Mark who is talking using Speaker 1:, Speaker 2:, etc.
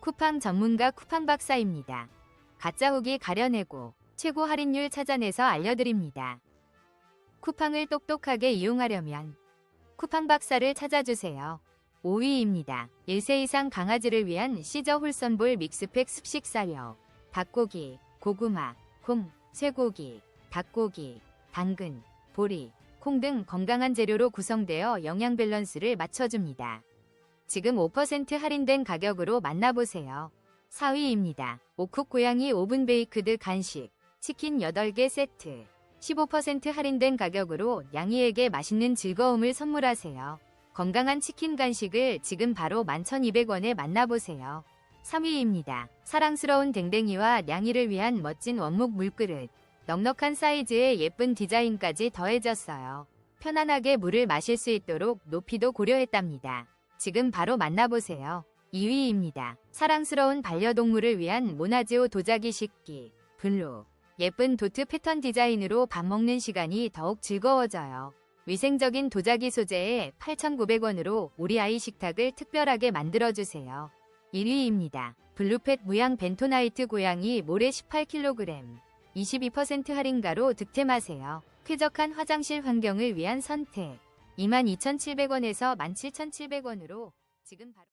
Speaker 1: 쿠팡 전문가 쿠팡 박사입니다. 가짜 후기 가려내고 최고 할인율 찾아내서 알려드립니다. 쿠팡을 똑똑하게 이용하려면 쿠팡 박사를 찾아주세요. 5위입니다. 1세 이상 강아지를 위한 시저 홀선볼 믹스팩 습식 사료, 닭고기, 고구마, 콩, 쇠고기, 닭고기, 당근, 보리, 콩 등 건강한 재료로 구성되어 영양 밸런스를 맞춰줍니다. 지금 5% 할인된 가격으로 만나보세요. 4위입니다. 오쿡 고양이 오븐 베이크드 간식, 치킨 8개 세트. 15% 할인된 가격으로 양이에게 맛있는 즐거움을 선물하세요. 건강한 치킨 간식을 지금 바로 11,200원에 만나보세요. 3위입니다. 사랑스러운 댕댕이와 냥이를 위한 멋진 원목 물그릇. 넉넉한 사이즈에 예쁜 디자인까지 더해졌어요. 편안하게 물을 마실 수 있도록 높이도 고려했답니다. 지금 바로 만나보세요. 2위입니다. 사랑스러운 반려동물을 위한 모나지오 도자기 식기, 블루. 예쁜 도트 패턴 디자인으로 밥 먹는 시간이 더욱 즐거워져요. 위생적인 도자기 소재에 8,900원으로 우리 아이 식탁을 특별하게 만들어주세요. 1위입니다. 블루펫 무양 벤토나이트 고양이 모래 18kg. 22% 할인가로 득템하세요. 쾌적한 화장실 환경을 위한 선택. 22,700원에서 17,700원으로 지금 바로